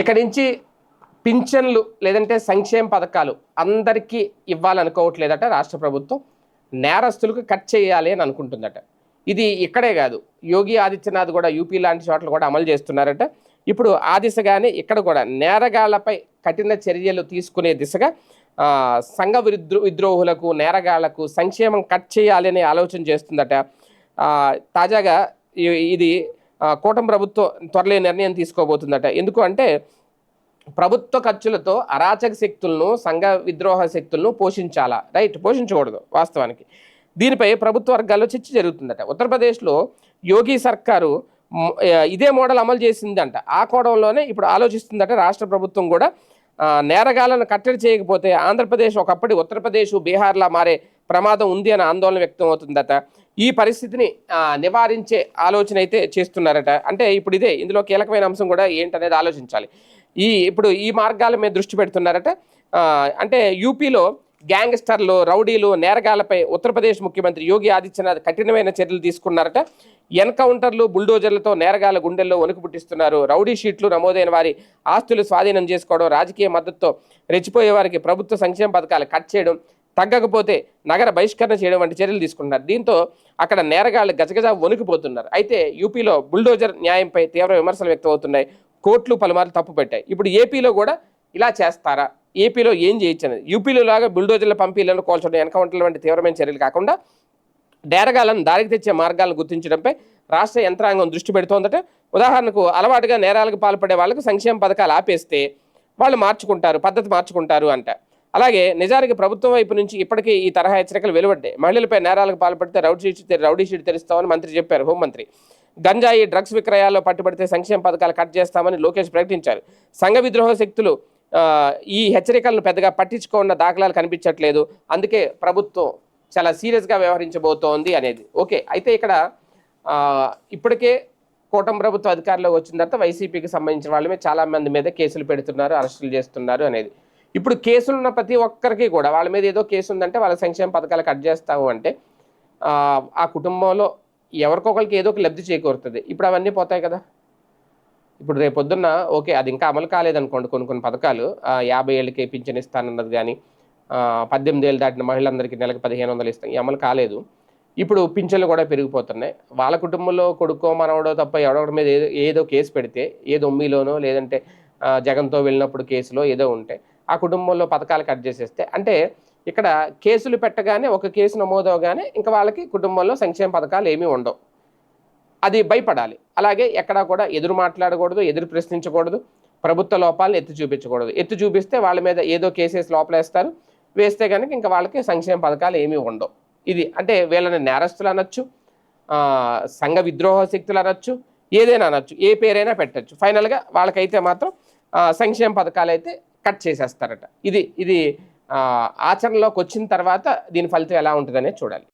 ఇక నుంచి పింఛన్లు లేదంటే సంక్షేమ పథకాలు అందరికీ ఇవ్వాలనుకోవట్లేదట రాష్ట్ర ప్రభుత్వం. నేరస్తులకు కట్ చేయాలి అని అనుకుంటుందట. ఇది ఇక్కడే కాదు. యోగి ఆదిత్యనాథ్ కూడా యూపీ లాంటి చోట్ల కూడా అమలు చేస్తున్నారట. ఇప్పుడు ఆ దిశగానే ఇక్కడ కూడా నేరగాళ్ళపై కఠిన చర్యలు తీసుకునే దిశగా సంఘ విద్రో విద్రోహులకు నేరగాళ్ళకు సంక్షేమం కట్ చేయాలి అనే ఆలోచన చేస్తుందట. తాజాగా ఇది కూటమి ప్రభుత్వం త్వరలో నిర్ణయం తీసుకోబోతుందట. ఎందుకు అంటే ప్రభుత్వ ఖర్చులతో అరాచక శక్తులను సంఘ విద్రోహ శక్తులను పోషించాలా? రైట్ పోషించకూడదు వాస్తవానికి. దీనిపై ప్రభుత్వ వర్గాల్లో చర్చ జరుగుతుందట. ఉత్తరప్రదేశ్లో యోగి సర్కారు ఇదే మోడల్ అమలు చేసిందంట. ఆ కోణంలోనే ఇప్పుడు ఆలోచిస్తుందట రాష్ట్ర ప్రభుత్వం కూడా. నేరగాలను కట్టడి చేయకపోతే ఆంధ్రప్రదేశ్ ఒకప్పటి ఉత్తరప్రదేశ్ బీహార్లా మారే ప్రమాదం ఉంది అని ఆందోళన వ్యక్తం అవుతుందట. ఈ పరిస్థితిని నివారించే ఆలోచన అయితే చేస్తున్నారట. అంటే ఇప్పుడు ఇదే ఇందులో కీలకమైన అంశం కూడా ఏంటనేది ఆలోచించాలి. ఈ ఇప్పుడు ఈ మార్గాల మీద దృష్టి పెడుతున్నారట. అంటే యూపీలో గ్యాంగ్స్టర్లు రౌడీలు నేరగాళ్ళపై ఉత్తరప్రదేశ్ ముఖ్యమంత్రి యోగి ఆదిత్యనాథ్ కఠినమైన చర్యలు తీసుకున్నారట. ఎన్కౌంటర్లు బుల్డోజర్లతో నేరగాళ్ళ గుండెల్లో వణుకు పుట్టిస్తున్నారు. రౌడీ షీట్లు నమోదైన వారి ఆస్తులు స్వాధీనం చేసుకోవడం రాజకీయ మద్దతుతో రెచ్చిపోయే వారికి ప్రభుత్వ సంక్షేమ పథకాలు కట్ చేయడం తగ్గకపోతే నగర బహిష్కరణ చేయడం వంటి చర్యలు తీసుకుంటున్నారు. దీంతో అక్కడ నేరగాళ్ళు గజగజ వణికిపోతున్నారు. అయితే యూపీలో బుల్డోజర్ న్యాయంపై తీవ్ర విమర్శలు వ్యక్తమవుతున్నాయి. కోర్టులు పలుమార్లు తప్పు పెట్టాయి. ఇప్పుడు ఏపీలో కూడా ఇలా చేస్తారా? ఏపీలో ఏం చేయొచ్చనేది యూపీలో లాగా బుల్డోజర్ల పంపీలను కోల్చడం ఎన్కౌంటర్ల వంటి తీవ్రమైన చర్యలు కాకుండా డేరగాలను దారికి తెచ్చే మార్గాలను గుర్తించడంపై రాష్ట్ర యంత్రాంగం దృష్టి పెడుతోందట. ఉదాహరణకు అలవాటుగా నేరాలకు పాల్పడే వాళ్ళకు సంక్షేమ పథకాలు ఆపేస్తే వాళ్ళు మార్చుకుంటారు పద్ధతి మార్చుకుంటారు అంట. అలాగే నిజానికి ప్రభుత్వం వైపు నుంచి ఇప్పటికీ ఈ తరహా హెచ్చరికలు వెలువడ్డాయి. మహిళలపై నేరాలకు పాల్పడితే రౌడీ షీట్ రౌడీ షీట్ తెరుస్తామని మంత్రి చెప్పారు హోంమంత్రి. గంజాయి డ్రగ్స్ విక్రయాల్లో పట్టుబడితే సంక్షేమ పథకాలు కట్ చేస్తామని లోకేష్ ప్రకటించారు. సంఘ విద్రోహ శక్తులు ఈ హెచ్చరికలను పెద్దగా పట్టించుకున్న దాఖలాలు కనిపించట్లేదు. అందుకే ప్రభుత్వం చాలా సీరియస్గా వ్యవహరించబోతోంది అనేది. ఓకే అయితే ఇక్కడ ఇప్పటికే కూటమి ప్రభుత్వ అధికారంలో వచ్చిన తర్వాత వైసీపీకి సంబంధించిన వాళ్ళ మీద చాలా మంది మీద కేసులు పెడుతున్నారు అరెస్టులు చేస్తున్నారు అనేది. ఇప్పుడు కేసులు ఉన్న ప్రతి ఒక్కరికి కూడా వాళ్ళ మీద ఏదో కేసు ఉందంటే వాళ్ళ సంక్షేమ పథకాలు కట్ చేస్తాము అంటే ఆ, కుటుంబంలో ఎవరికొకరికి ఏదో ఒక లబ్ధి చేకూరుతుంది. ఇప్పుడు అవన్నీ పోతాయి కదా. ఇప్పుడు రేపు పొద్దున్న ఓకే అది ఇంకా అమలు కాలేదనుకోండి కొన్ని కొన్ని పథకాలు. యాభై ఏళ్ళకి పింఛన్ ఇస్తానన్నది కానీ పద్దెనిమిది ఏళ్ళు దాటిన మహిళలందరికీ నెలకు పదిహేను వందలు ఇస్తాం. ఈ అమలు కాలేదు. ఇప్పుడు పింఛన్లు కూడా పెరిగిపోతున్నాయి. వాళ్ళ కుటుంబంలో కొడుకో మనవడో తప్ప ఎవడొకటి మీద ఏదో ఏదో కేసు పెడితే ఏదో ఉమ్మిలోనో లేదంటే జగన్తో వెళ్ళినప్పుడు కేసులో ఏదో ఉంటే ఆ కుటుంబంలో పథకాలు కట్ చేసేస్తే అంటే ఇక్కడ కేసులు పెట్టగానే ఒక కేసు నమోదవగానే ఇంకా వాళ్ళకి కుటుంబంలో సంక్షేమ పథకాలు ఏమీ ఉండవు. అది భయపడాలి. అలాగే ఎక్కడా కూడా ఎదురు మాట్లాడకూడదు ఎదురు ప్రశ్నించకూడదు ప్రభుత్వ లోపాలను ఎత్తి చూపించకూడదు. ఎత్తి చూపిస్తే వాళ్ళ మీద ఏదో కేసెస్ లోపలేస్తారు వేస్తే కనుక ఇంకా వాళ్ళకి సంక్షేమ పథకాలు ఏమీ ఉండవు. ఇది అంటే వీళ్ళని నేరస్తులు అనొచ్చు సంఘ విద్రోహ శక్తులు అనొచ్చు ఏదైనా అనొచ్చు ఏ పేరైనా పెట్టచ్చు. ఫైనల్గా వాళ్ళకైతే మాత్రం సంక్షేమ పథకాలు అయితే కట్ చేసేస్తారట. ఇది ఇది ఆచరణలోకి వచ్చిన తర్వాత దీని ఫలితం ఎలా ఉంటుందనే చూడాలి.